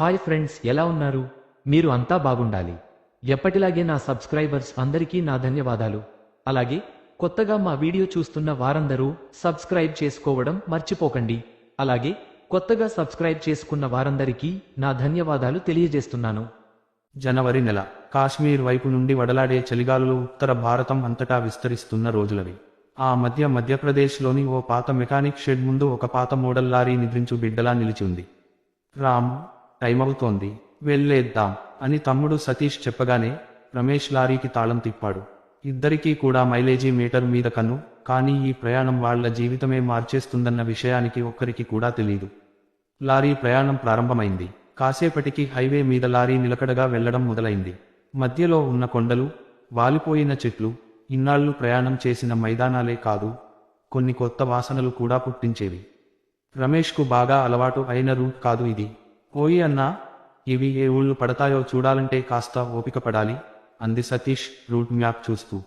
Hi friends ఎలా ఉన్నారు? మీరు అంతా బాగుండాలి. ఎప్పటిలాగే నా సబ్స్క్రైబర్స్ అందరికీ నా ధన్యవాదాలు. అలాగే కొత్తగా మా వీడియో చూస్తున్న వారందరూ సబ్స్క్రైబ్ చేసుకోవడం మర్చిపోకండి. అలాగే కొత్తగా సబ్స్క్రైబ్ చేసుకున్న వారందరికీ నా ధన్యవాదాలు తెలియజేస్తున్నాను. జనవరి నెల కాశ్మీర్ వైపు నుండి వడలాడే చలిగాలులు ఉత్తర భారతం అంతటా విస్తరిస్తున్న రోజులవి. ఆ మధ్య మధ్యప్రదేశ్లోని ఓ పాత మెకానిక్ షెడ్ ముందు ఒక పాత మోడల్ లారీ నిద్రించు బిడ్డలా నిలిచి ఉంది. రామ్ టైమవుతోంది. వెళ్ళేద్దాం అని తమ్ముడు సతీష్ చెప్పగానే రమేష్ లారీకి తాళం తిప్పాడు. ఇద్దరికీ కూడా మైలేజీ మీటర్ మీద కన్ను కానీ ఈ ప్రయాణం వాళ్ళ జీవితమే మార్చేస్తుందన్న విషయానికి ఒక్కరికి కూడా తెలియదు లారీ ప్రయాణం ప్రారంభమైంది. కాసేపటికి హైవే మీద లారీ నిలకడగా వెళ్ళడం మొదలైంది. మధ్యలో ఉన్న కొండలు వాలిపోయిన చెట్లు ఇన్నాళ్ళు ప్రయాణం చేసిన మైదానాలే కాదు కొన్ని కొత్త వాసనలు కూడా పుట్టించేవి. రమేష్కు బాగా అలవాటు అయిన రూట్ కాదు ఇది. ఓయి అన్నా ఇవి ఏ ఊళ్ళు పడతాయో చూడాలంటే కాస్త ఓపిక పడాలి అంది సతీష్ రూట్ మ్యాప్ చూస్తూ.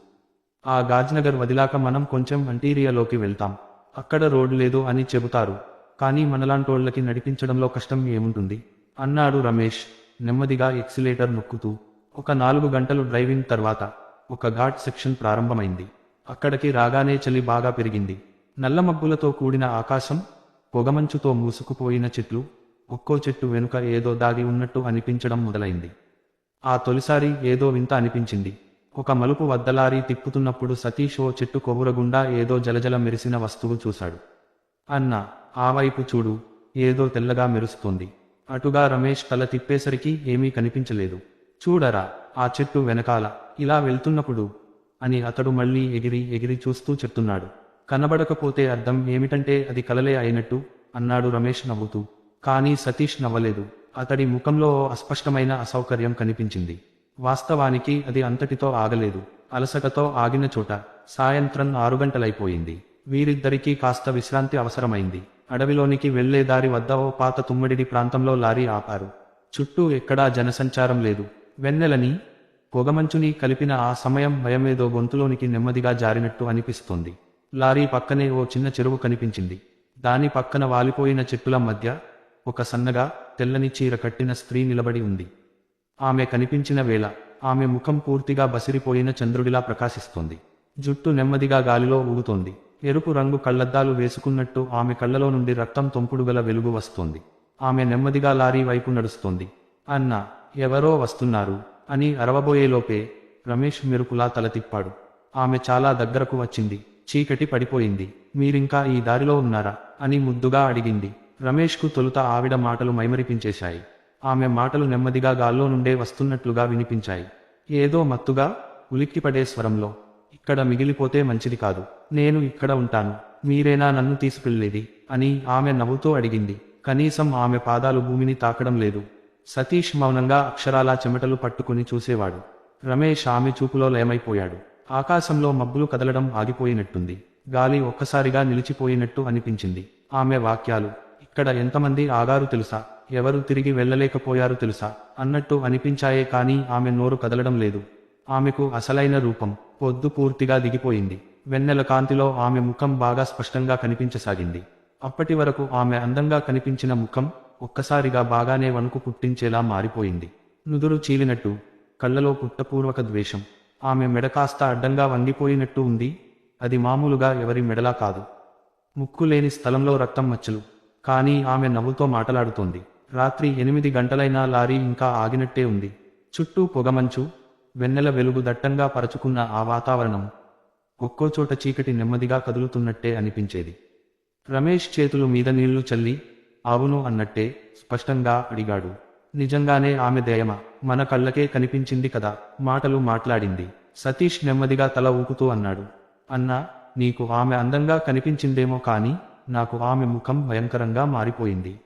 ఆ గాజ్నగర్ వదిలాక మనం కొంచెం అంటీరియాలోకి వెళ్తాం. అక్కడ రోడ్ లేదు అని చెబుతారు. కానీ మనలాంటోళ్ళకి నడిపించడంలో కష్టం ఏముంటుంది? అన్నాడు రమేష్ నెమ్మదిగా ఎక్సిలేటర్ నొక్కుతూ. ఒక నాలుగు గంటలు డ్రైవింగ్ తర్వాత ఒక ఘాట్ సెక్షన్ ప్రారంభమైంది. అక్కడికి రాగానే చలి బాగా పెరిగింది. నల్ల మబ్బులతో కూడిన ఆకాశం పొగమంచుతో మూసుకుపోయిన చెట్లు ఒక్కో చెట్టు వెనుక ఏదో దాగి ఉన్నట్టు అనిపించడం మొదలైంది. ఆ తొలిసారి ఏదో వింత అనిపించింది. ఒక మలుపు వద్దలారి తిప్పుతున్నప్పుడు సతీష్ ఓ చెట్టు కొబురగుండా ఏదో జలజల మెరిసిన వస్తువు చూశాడు. అన్న ఆ వైపు చూడు ఏదో తెల్లగా మెరుస్తోంది. అటుగా రమేష్ తల తిప్పేసరికి ఏమీ కనిపించలేదు. చూడరా ఆ చెట్టు వెనకాల ఇలా వెళ్తున్నప్పుడు అని అతడు మళ్ళీ ఎగిరి ఎగిరి చూస్తూ చెప్తున్నాడు. కనబడకపోతే అర్థం ఏమిటంటే అది కలలే అయినట్టు అన్నాడు రమేష్ నవ్వుతూ. కానీ సతీష్ నవ్వలేదు. అతడి ముఖంలో ఓ అస్పష్టమైన అసౌకర్యం కనిపించింది. వాస్తవానికి అది అంతటితో ఆగలేదు. అలసటతో ఆగిన చోట సాయంత్రం ఆరు గంటలైపోయింది. వీరిద్దరికీ కాస్త విశ్రాంతి అవసరమైంది. అడవిలోనికి వెళ్ళే దారి వద్ద ఓ పాత తుమ్మడిడి ప్రాంతంలో లారీ ఆపారు. చుట్టూ ఎక్కడా జనసంచారం లేదు. వెన్నెలని పొగమంచుని కలిపిన ఆ సమయం భయమేదో గొంతులోనికి నెమ్మదిగా జారినట్టు అనిపిస్తోంది. లారీ పక్కనే ఓ చిన్న చెరువు కనిపించింది. దాని పక్కన వాలిపోయిన చెట్టుల మధ్య ఒక సన్నగా తెల్లని చీర కట్టిన స్త్రీ నిలబడి ఉంది. ఆమె కనిపించిన వేళ ఆమె ముఖం పూర్తిగా బసిరిపోయిన చంద్రుడిలా ప్రకాశిస్తోంది. జుట్టు నెమ్మదిగా గాలిలో ఊగుతోంది. ఎరుపు రంగు కళ్ళద్దాలు వేసుకున్నట్టు ఆమె కళ్ళలో నుండి రక్తం తొంపుడుగల వెలుగు వస్తోంది. ఆమె నెమ్మదిగా లారీ వైపు నడుస్తోంది. అన్న ఎవరో వస్తున్నారు అని అరవబోయేలోపే రమేష్ మెరుపులా తలతిప్పాడు ఆమె చాలా దగ్గరకు వచ్చింది. చీకటి పడిపోయింది. మీరింకా ఈ దారిలో ఉన్నారా? అని ముద్దుగా అడిగింది. రమేష్కు తొలుత ఆవిడ మాటలు మైమరిపించేశాయి. ఆమె మాటలు నెమ్మదిగా గాల్లో నుండే వస్తున్నట్లుగా వినిపించాయి. ఏదో మత్తుగా ఉలిక్కిపడే స్వరంలో ఇక్కడ మిగిలిపోతే మంచిది కాదు. నేను ఇక్కడ ఉంటాను. మీరేనా నన్ను తీసుకెళ్ళేది అని ఆమె నవ్వుతూ అడిగింది. కనీసం ఆమె పాదాలు భూమిని తాకడం లేదు. సతీష్ మౌనంగా అక్షరాలా చెమటలు పట్టుకుని చూసేవాడు. రమేష్ ఆమె చూపులో లయమైపోయాడు ఆకాశంలో మబ్బులు కదలడం ఆగిపోయినట్టుంది. గాలి ఒక్కసారిగా నిలిచిపోయినట్టు అనిపించింది. ఆమె వాక్యాలు ఇక్కడ ఎంతమంది ఆగారు తెలుసా? ఎవరు తిరిగి వెళ్ళలేకపోయారు తెలుసా? అన్నట్టు అనిపించాయే కానీ ఆమె నోరు కదలడం లేదు. ఆమెకు అసలైన రూపం పొద్దు పూర్తిగా దిగిపోయింది. వెన్నెల కాంతిలో ఆమె ముఖం బాగా స్పష్టంగా కనిపించసాగింది. అప్పటి వరకు ఆమె అందంగా కనిపించిన ముఖం ఒక్కసారిగా బాగానే వణుకు పుట్టించేలా మారిపోయింది. నుదురు చీలినట్టు కళ్ళలో పుట్టపూర్వక ద్వేషం. ఆమె మెడ కాస్త అడ్డంగా వంగిపోయినట్టు ఉంది. అది మామూలుగా ఎవరి మెడలా కాదు. ముక్కు లేని స్థలంలో రక్తం మచ్చలు. కానీ ఆమె నవ్వుతో మాటలాడుతోంది. రాత్రి ఎనిమిది గంటలైనా లారీ ఇంకా ఆగినట్టే ఉంది. చుట్టూ పొగమంచు వెన్నెల వెలుగు దట్టంగా పరచుకున్న ఆ వాతావరణం ఒక్కో చోట చీకటి నెమ్మదిగా కదులుతున్నట్టే అనిపించేది. రమేష్ చేతులు మీద నీళ్ళు చల్లి అవును అన్నట్టే స్పష్టంగా అడిగాడు. నిజంగానే ఆమె దయమ? మన కళ్ళకే కనిపించింది కదా? మాటలు మాట్లాడింది. సతీష్ నెమ్మదిగా తల ఊపుతూ అన్నాడు. అన్నా నీకు ఆమె అందంగా కనిపించిందేమో కానీ నాకు ఆమె ముఖం భయంకరంగా మారిపోయింది.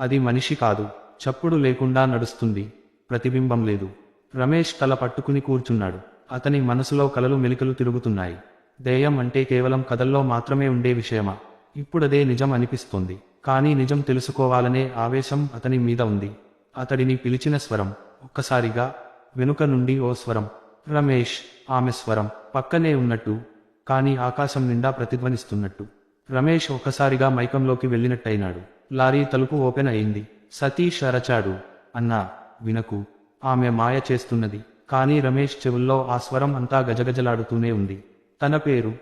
అది మనిషి కాదు చప్పుడు లేకుండా నడుస్తుంది ప్రతిబింబం లేదు. రమేష్ తల పట్టుకుని కూర్చున్నాడు. అతని మనసులో కలలు మెలికలు తిరుగుతున్నాయి. దేయం అంటే కేవలం కథల్లో మాత్రమే ఉండే విషయమా? ఇప్పుడదే నిజం అనిపిస్తోంది. కానీ నిజం తెలుసుకోవాలనే ఆవేశం అతని మీద ఉంది. అతడిని పిలిచిన స్వరం ఒక్కసారిగా వెనుక నుండి ఓ స్వరం రమేష్ ఆమె స్వరం పక్కనే ఉన్నట్టు కానీ ఆకాశం నిండా ప్రతిధ్వనిస్తున్నట్టు. రమేష్ ఒక్కసారిగా మైకంలోకి వెళ్ళినట్టయినాడు. లారీ తలుపు ఓపెన్ అయింది. సతీష్ అరచాడు. అన్నా వినకు. ఆమె మాయ చేస్తున్నది. కానీ రమేష్ చెవుల్లో ఆ స్వరం అంతా గజగజలాడుతూనే ఉంది. తన పేరు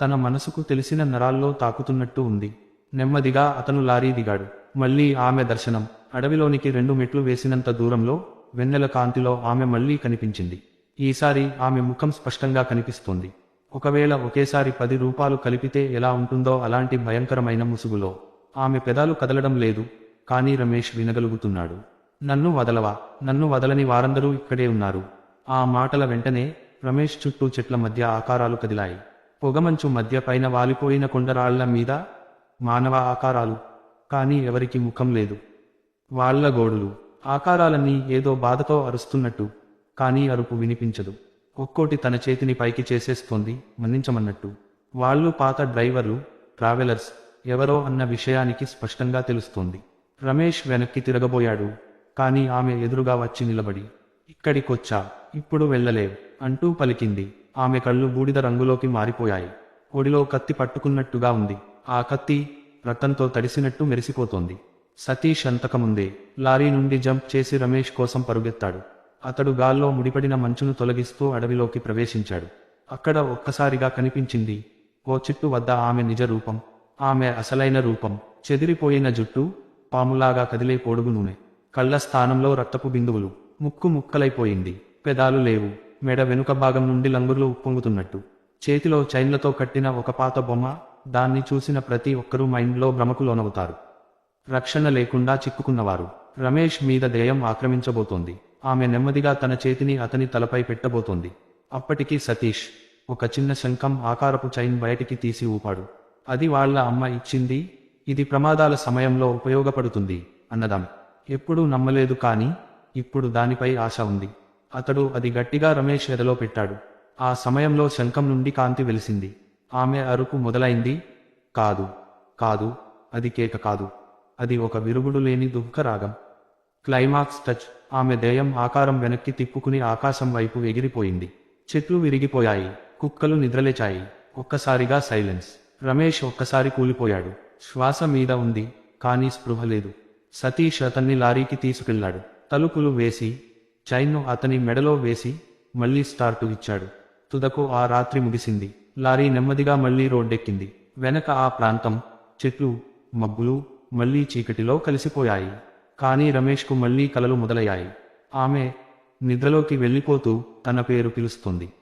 తన మనసుకు తెలిసిన నరాల్లో తాకుతున్నట్టు ఉంది. నెమ్మదిగా అతను లారీ దిగాడు. మళ్ళీ ఆమె దర్శనం. అడవిలోనికి రెండు మెట్లు వేసినంత దూరంలో వెన్నెల కాంతిలో ఆమె మళ్ళీ కనిపించింది. ఈసారి ఆమె ముఖం స్పష్టంగా కనిపిస్తోంది. ఒకవేళ ఒకేసారి పది రూపాలు కలిపితే ఎలా ఉంటుందో అలాంటి భయంకరమైన ముసుగులో. ఆమె పెదాలు కదలడం లేదు కానీ రమేష్ వినగలుగుతున్నాడు. నన్ను వదలవా? నన్ను వదలని వారందరూ ఇక్కడే ఉన్నారు. ఆ మాటల వెంటనే రమేష్ చుట్టూ చెట్ల మధ్య ఆకారాలు కదిలాయి. పొగమంచు మధ్య పైన వాలిపోయిన కొండరాళ్ళ మీద మానవ ఆకారాలు కానీ ఎవరికి ముఖం లేదు. వాళ్ళ గోడులు ఆకారాలన్నీ ఏదో బాధతో అరుస్తున్నట్టు కానీ అరుపు వినిపించదు. ఒక్కోటి తన చేతిని పైకి చేసేస్తోంది మన్నించమన్నట్టు. వాళ్ళు పాత డ్రైవర్లు ట్రావెలర్స్ ఎవరో అన్న విషయానికి స్పష్టంగా తెలుస్తోంది. రమేష్ వెనక్కి తిరగబోయాడు కానీ ఆమె ఎదురుగా వచ్చి నిలబడి ఇక్కడికొచ్చా? ఇప్పుడు వెళ్ళలేవు అంటూ పలికింది. ఆమె కళ్ళు బూడిద రంగులోకి మారిపోయాయి. ఒడిలో కత్తి పట్టుకున్నట్టుగా ఉంది. ఆ కత్తి రక్తంతో తడిసినట్టు మెరిసిపోతోంది. సతీష్ అంతకముందే లారీ నుండి జంప్ చేసి రమేష్ కోసం పరుగెత్తాడు. అతడు గాల్లో ముడిపడిన మంచును తొలగిస్తూ అడవిలోకి ప్రవేశించాడు. అక్కడ ఒక్కసారిగా కనిపించింది ఓ చెట్టు వద్ద ఆమె నిజ రూపం ఆమె అసలైన రూపం. చెదిరిపోయిన జుట్టు పాములాగా కదిలే పొడుగు నూనె. కళ్ళ స్థానంలో రక్తపు బిందువులు. ముక్కు ముక్కలైపోయింది. పెదాలు లేవు. మెడ వెనుక భాగం నుండి లంగుర్లు ఉప్పొంగుతున్నట్టు. చేతిలో చైన్లతో కట్టిన ఒక పాత బొమ్మ దాన్ని చూసిన ప్రతి ఒక్కరూ మైండ్లో భ్రమకు లోనవుతారు. రక్షణ లేకుండా చిక్కుకున్నవారు. రమేష్ మీద దయం ఆక్రమించబోతోంది. ఆమె నెమ్మదిగా తన చేతిని అతని తలపై పెట్టబోతోంది. అప్పటికి సతీష్ ఒక చిన్న శంఖం ఆకారపు చైన్ బయటికి తీసి ఊపాడు. అది వాళ్ళ అమ్మ ఇచ్చింది. ఇది ప్రమాదాల సమయంలో ఉపయోగపడుతుంది అన్నదాం. ఎప్పుడూ నమ్మలేదు కానీ ఇప్పుడు దానిపై ఆశ ఉంది. అతడు అది గట్టిగా రమేష్ ఎదలో పెట్టాడు. ఆ సమయంలో శంఖం నుండి కాంతి వెలిసింది. ఆమె అరుపు మొదలైంది. కాదు కాదు అది కేక కాదు. అది ఒక విరుగుడు లేని దుఃఖరాగం క్లైమాక్స్ టచ్. ఆమె దేయం ఆకారం వెనక్కి తిప్పుకుని ఆకాశం వైపు ఎగిరిపోయింది. చెట్లు విరిగిపోయాయి. కుక్కలు నిద్రలేచాయి. ఒక్కసారిగా సైలెన్స్. రమేష్ ఒక్కసారి కూలిపోయాడు. శ్వాస మీద ఉంది కానీ స్పృహ లేదు. సతీష్ అతన్ని లారీకి తీసుకెళ్ళాడు తలుపులు వేసి చైన్ను అతని మెడలో వేసి మళ్ళీ స్టార్టు ఇచ్చాడు. తుదకు ఆ రాత్రి ముగిసింది. లారీ నెమ్మదిగా మళ్ళీ రోడ్డెక్కింది. వెనక ఆ ప్రాంతం చెట్లు మబ్బులు మళ్ళీ చీకటిలో కలిసిపోయాయి. కానీ రమేష్కు మళ్ళీ కలలు మొదలయ్యాయి. ఆమె నిద్రలోకి వెళ్ళిపోతూ తన పేరు పిలుస్తుంది.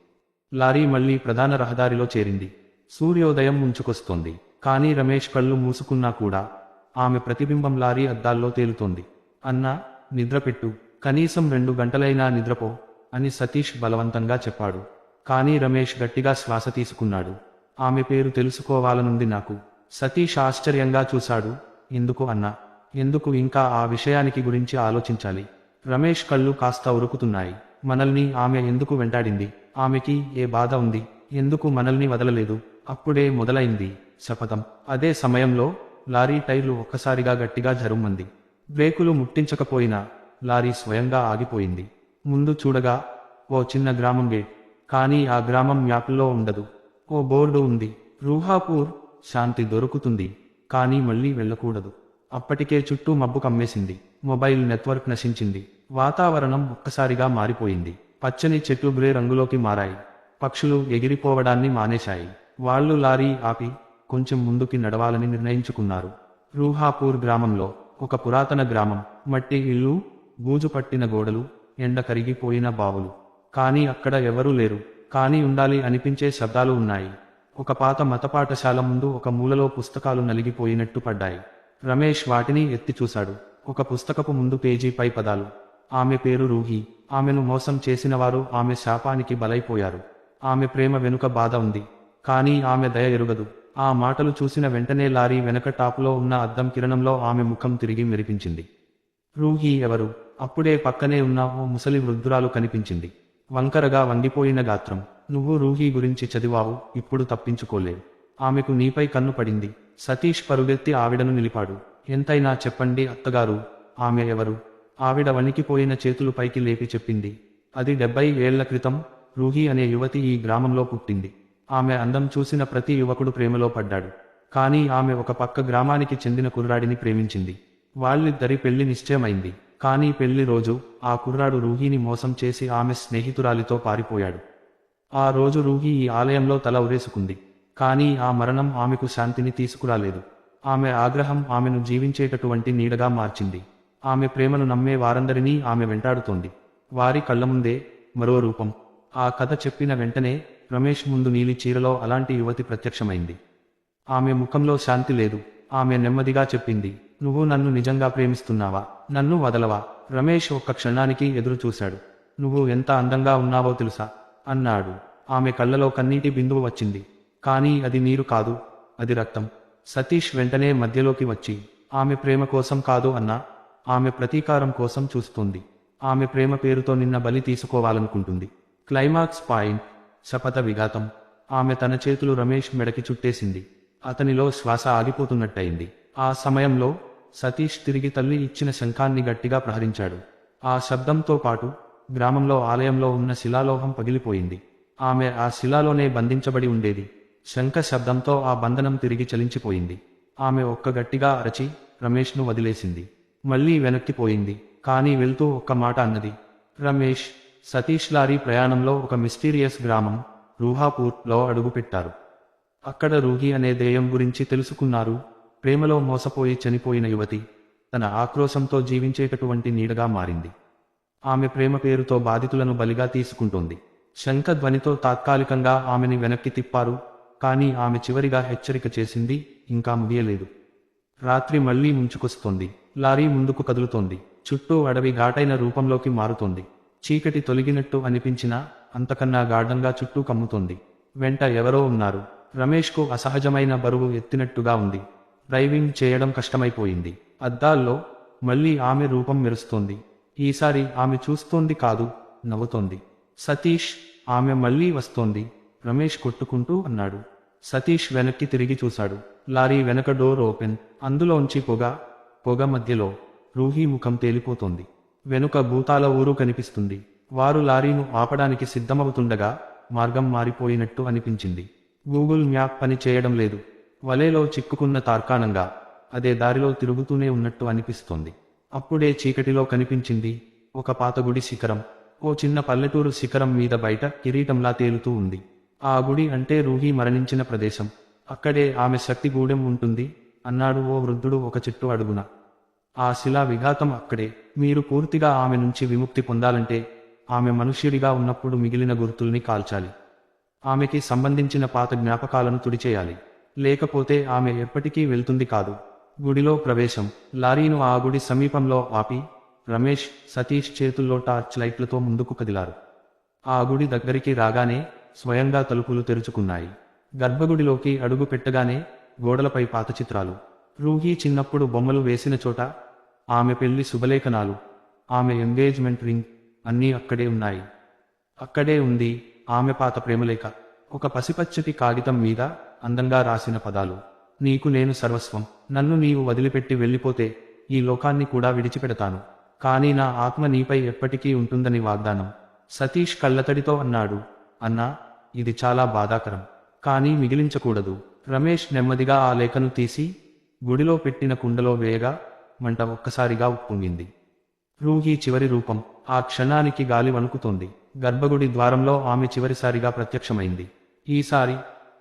లారీ మళ్ళీ ప్రధాన రహదారిలో చేరింది. సూర్యోదయం ముంచుకొస్తోంది. కానీ రమేష్ కళ్ళు మూసుకున్నా కూడా ఆమె ప్రతిబింబం లారీ అద్దాల్లో తేలుతోంది. అన్నా నిద్రపెట్టు. కనీసం రెండు గంటలైనా నిద్రపో అని సతీష్ బలవంతంగా చెప్పాడు. కానీ రమేష్ గట్టిగా శ్వాస తీసుకున్నాడు. ఆమె పేరు తెలుసుకోవాలనుంది నాకు. సతీష్ ఆశ్చర్యంగా చూశాడు. ఎందుకు అన్నా? ఎందుకు ఇంకా ఆ విషయానికి గురించి ఆలోచించాలి? రమేష్ కళ్ళు కాస్త ఉరుకుతున్నాయి. మనల్ని ఆమె ఎందుకు వెంటాడింది? ఆమెకి ఏ బాధ ఉంది? ఎందుకు మనల్ని వదలలేదు? అప్పుడే మొదలైంది శపథం. అదే సమయంలో లారీ టైర్లు ఒక్కసారిగా గట్టిగా జరుమ్మంది బ్రేకులు ముట్టించకపోయినా లారీ స్వయంగా ఆగిపోయింది. ముందు చూడగా ఓ చిన్న గ్రామం గేట్ కానీ ఆ గ్రామం మ్యాప్లో ఉండదు. ఓ బోర్డు ఉంది. రూహాపూర్ శాంతి దొరుకుతుంది. కానీ మళ్ళీ వెళ్ళకూడదు. అప్పటికే చుట్టూ మబ్బు కమ్మేసింది. Mobile network నశించింది. వాతావరణం ఒక్కసారిగా మారిపోయింది. పచ్చని చెట్లు గ్రే రంగులోకి మారాయి. పక్షులు ఎగిరిపోవడాన్ని మానేశాయి. వాళ్ళు లారీ ఆపి కొంచెం ముందుకి నడవాలని నిర్ణయించుకున్నారు. రూహాపూర్ గ్రామంలో ఒక పురాతన గ్రామం. మట్టి ఇల్లు బూజు పట్టిన గోడలు ఎండ కరిగిపోయిన బావులు. కానీ అక్కడ ఎవరూ లేరు. కానీ ఉండాలి అనిపించే శబ్దాలు ఉన్నాయి. ఒక పాత మత పాఠశాల ముందు ఒక మూలలో పుస్తకాలు నలిగిపోయినట్టు పడ్డాయి. రమేష్ వాటిని ఎత్తి చూశాడు. ఒక పుస్తకపు ముందు పేజీపై పదాలు. ఆమె పేరు రూహి. ఆమెను మోసం చేసినవారు ఆమె శాపానికి బలైపోయారు. ఆమె ప్రేమ వెనుక బాధ ఉంది. కానీ ఆమె దయ ఎరుగదు. ఆ మాటలు చూసిన వెంటనే లారీ వెనక టాపులో ఉన్న అద్దం కిరణంలో ఆమె ముఖం తిరిగి మెరిపించింది. రూహి ఎవరు? అప్పుడే పక్కనే ఉన్న ఓ ముసలి వృద్ధురాలు కనిపించింది. వంకరగా వంగిపోయిన గాత్రం. నువ్వు రూహి గురించి చదివావు ఇప్పుడు తప్పించుకోలేవు ఆమెకు నీపై కన్ను పడింది. సతీష్ పరుగెత్తి ఆవిడను నిలిపాడు. ఎంతైనా చెప్పండి అత్తగారు. ఆమె ఎవరు? ఆవిడ వణికిపోయిన చేతులు పైకి లేపి చెప్పింది. అది డెబ్బై ఏళ్ళ క్రితం రూహి అనే యువతి ఈ గ్రామంలో పుట్టింది. ఆమె అందం చూసిన ప్రతి యువకుడు ప్రేమలో పడ్డాడు. కానీ ఆమె ఒక పక్క గ్రామానికి చెందిన కుర్రాడిని ప్రేమించింది. వాళ్ళిద్దరి పెళ్ళి నిశ్చయమైంది. కానీ పెళ్ళి రోజు ఆ కుర్రాడు రూహీని మోసం చేసి ఆమె స్నేహితురాలితో పారిపోయాడు. ఆ రోజు రూహి ఈ ఆలయంలో తల ఉరేసుకుంది. కానీ ఆ మరణం ఆమెకు శాంతిని తీసుకురాలేదు. ఆమె ఆగ్రహం ఆమెను జీవించేటటువంటి నీడగా మార్చింది. ఆమె ప్రేమను నమ్మే వారందరినీ ఆమె వెంటాడుతోంది. వారి కళ్ళ ముందే మరో రూపం. ఆ కథ చెప్పిన వెంటనే రమేష్ ముందు నీలి చీరలో అలాంటి యువతి ప్రత్యక్షమైంది. ఆమె ముఖంలో శాంతి లేదు. ఆమె నెమ్మదిగా చెప్పింది. నువ్వు నన్ను నిజంగా ప్రేమిస్తున్నావా? నన్ను వదలవా? రమేష్ ఒక్క క్షణానికి ఎదురు చూశాడు నువ్వు ఎంత అందంగా ఉన్నావో తెలుసా? అన్నాడు. ఆమె కళ్ళలో కన్నీటి బిందువు వచ్చింది. కానీ అది నీరు కాదు అది రక్తం. సతీష్ వెంటనే మధ్యలోకి వచ్చి ఆమె ప్రేమ కోసం కాదు అన్నా ఆమె ప్రతీకారం కోసం చూస్తుంది. ఆమె ప్రేమ పేరుతో నిన్న బలి తీసుకోవాలనుకుంటుంది. క్లైమాక్స్ పాయింట్ శపథ విఘాతం. ఆమె తన చేతులు రమేష్ మెడకి చుట్టేసింది. అతనిలో శ్వాస ఆగిపోతున్నట్టయింది. ఆ సమయంలో సతీష్ తిరిగి తల్లి ఇచ్చిన శంఖాన్ని గట్టిగా ప్రహరించాడు. ఆ శబ్దంతో పాటు గ్రామంలో ఆలయంలో ఉన్న శిలాలోహం పగిలిపోయింది. ఆమె ఆ శిలాలోనే బంధించబడి ఉండేది. శంఖ శబ్దంతో ఆ బంధనం తిరిగి చలించిపోయింది. ఆమె ఒక్క గట్టిగా అరచి రమేష్ను వదిలేసింది. మళ్ళీ వెనక్కిపోయింది కానీ వెళ్తూ ఒక్క మాట అన్నది. రమేష్ సతీష్ లారీ ప్రయాణంలో ఒక మిస్టీరియస్ గ్రామం రూహాపూర్లో అడుగుపెట్టారు. అక్కడ రూహి అనే దేయం గురించి తెలుసుకున్నారు. ప్రేమలో మోసపోయి చనిపోయిన యువతి తన ఆక్రోశంతో జీవించేటటువంటి నీడగా మారింది. ఆమె ప్రేమ పేరుతో బాధితులను బలిగా తీసుకుంటోంది. శంఖ ధ్వనితో తాత్కాలికంగా ఆమెని వెనక్కి తిప్పారు కానీ ఆమె చివరిగా హెచ్చరిక చేసింది ఇంకా ముగియలేదు. రాత్రి మళ్ళీ ముంచుకొస్తోంది. లారీ ముందుకు కదులుతోంది. చుట్టూ అడవి ఘాటైన రూపంలోకి మారుతోంది. చీకటి తొలగినట్టు అనిపించినా అంతకన్నా గాఢంగా చుట్టూ కమ్ముతోంది. వెంట ఎవరో ఉన్నారు. రమేష్కు అసహజమైన బరువు ఎత్తినట్టుగా ఉంది. డ్రైవింగ్ చేయడం కష్టమైపోయింది. అద్దాల్లో మళ్ళీ ఆమె రూపం మెరుస్తోంది. ఈసారి ఆమె చూస్తోంది కాదు నవ్వుతోంది. సతీష్ ఆమె మళ్ళీ వస్తోంది. రమేష్ కొట్టుకుంటూ అన్నాడు. సతీష్ వెనక్కి తిరిగి చూశాడు. లారీ వెనక డోర్ ఓపెన్. అందులోంచి పొగ పొగ మధ్యలో రూహీ ముఖం తేలిపోతోంది. వెనుక భూతాల ఊరు కనిపిస్తుంది. వారు లారీను ఆపడానికి సిద్ధమవుతుండగా మార్గం మారిపోయినట్టు అనిపించింది. గూగుల్ మ్యాప్ పని చేయడం లేదు. వలేలో చిక్కుకున్న తార్కాణంగా అదే దారిలో తిరుగుతూనే ఉన్నట్టు అనిపిస్తోంది. అప్పుడే చీకటిలో కనిపించింది ఒక పాత గుడి శిఖరం. ఓ చిన్న పల్లెటూరు శిఖరం మీద బయట కిరీటంలా తేలుతూ ఉంది. ఆ గుడి అంటే రూహి మరణించిన ప్రదేశం. అక్కడే ఆమె శక్తిగూడెం ఉంటుంది. అన్నాడు ఓ వృద్ధుడు ఒక చెట్టు అడుగున. ఆ శిలా విఘాతం అక్కడే. మీరు పూర్తిగా ఆమె నుంచి విముక్తి పొందాలంటే ఆమె మనుష్యుడిగా ఉన్నప్పుడు మిగిలిన గుర్తుల్ని కాల్చాలి. ఆమెకి సంబంధించిన పాత జ్ఞాపకాలను తుడిచేయాలి. లేకపోతే ఆమె ఎప్పటికీ వెళ్తుంది కాదు. గుడిలో ప్రవేశం. లారీను ఆ గుడి సమీపంలో ఆపి రమేష్ సతీష్ చేతుల్లో టార్చ్ లైట్లతో ముందుకు కదిలారు. ఆ గుడి దగ్గరికి రాగానే స్వయంగా తలుపులు తెరుచుకున్నాయి. గర్భగుడిలోకి అడుగు పెట్టగానే గోడలపై పాత చిత్రాలు రూహీ చిన్నప్పుడు బొమ్మలు వేసిన చోట ఆమె పెళ్ళి శుభలేఖనాలు ఆమె ఎంగేజ్మెంట్ రింగ్ అన్నీ అక్కడే ఉన్నాయి. అక్కడే ఉంది ఆమె పాత ప్రేమలేఖ. ఒక పసిపచ్చటి కాగితం మీద అందంగా రాసిన పదాలు. నీకు నేను సర్వస్వం. నన్ను నీవు వదిలిపెట్టి వెళ్ళిపోతే ఈ లోకాన్ని కూడా విడిచిపెడతాను. కానీ నా ఆత్మ నీపై ఎప్పటికీ ఉంటుందని వాగ్దానం. సతీష్ కళ్ళతడితో అన్నాడు. అన్నా ఇది చాలా బాధాకరం. కానీ మిగిలించకూడదు. రమేష్ నెమ్మదిగా ఆ లేఖను తీసి గుడిలో పెట్టిన కుండలో వేయగా మంట ఒక్కసారిగా ఉప్పొంగింది. రూహి చివరి రూపం. ఆ క్షణానికి గాలి వణుకుతోంది. గర్భగుడి ద్వారంలో ఆమె చివరిసారిగా ప్రత్యక్షమైంది. ఈసారి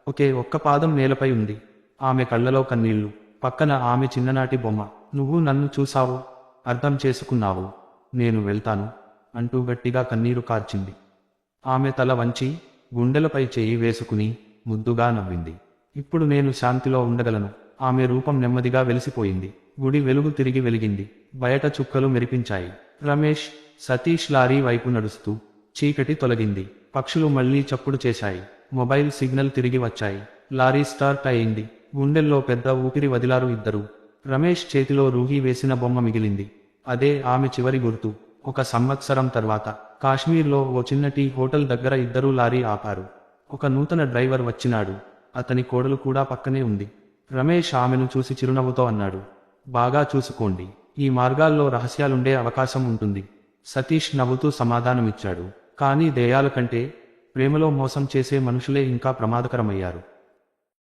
ఒకే ఒక్క పాదం నేలపై ఉంది. ఆమె కళ్ళలో కన్నీళ్ళు. పక్కన ఆమె చిన్ననాటి బొమ్మ. నువ్వు నన్ను చూసావు అర్థం చేసుకున్నావు. నేను వెళ్తాను అంటూ గట్టిగా కన్నీరు కార్చింది. ఆమె తల వంచి గుండెలపై చేయి వేసుకుని ముద్దుగా నవ్వింది. ఇప్పుడు నేను శాంతిలో ఉండగలను. ఆమె రూపం నెమ్మదిగా వెలిసిపోయింది. గుడి వెలుగు తిరిగి వెలిగింది. బయట చుక్కలు మెరిపించాయి. రమేష్ సతీష్ లారీ వైపు నడుస్తూ చీకటి తొలగింది. పక్షులు మళ్ళీ చప్పుడు చేశాయి. మొబైల్ సిగ్నల్ తిరిగి వచ్చాయి. లారీ స్టార్ట్ అయింది. గుండెల్లో పెద్ద ఊపిరి వదిలారు ఇద్దరు. రమేష్ చేతిలో రూహి వేసిన బొమ్మ మిగిలింది. అదే ఆమె చివరి గుర్తు. ఒక సంవత్సరం తర్వాత. కాశ్మీర్లో ఓ చిన్న టీ హోటల్ దగ్గర ఇద్దరూ లారీ ఆపారు. ఒక నూతన డ్రైవర్ వచ్చినాడు. అతని కోడలు కూడా పక్కనే ఉంది. రమేష్ ఆమెను చూసి చిరునవ్వుతో అన్నాడు బాగా చూసుకోండి. ఈ మార్గాల్లో రహస్యాలుండే అవకాశం ఉంటుంది. సతీష్ నవ్వుతూ సమాధానమిచ్చాడు. కానీ దేయాల కంటే ప్రేమలో మోసం చేసే మనుషులే ఇంకా ప్రమాదకరమయ్యారు.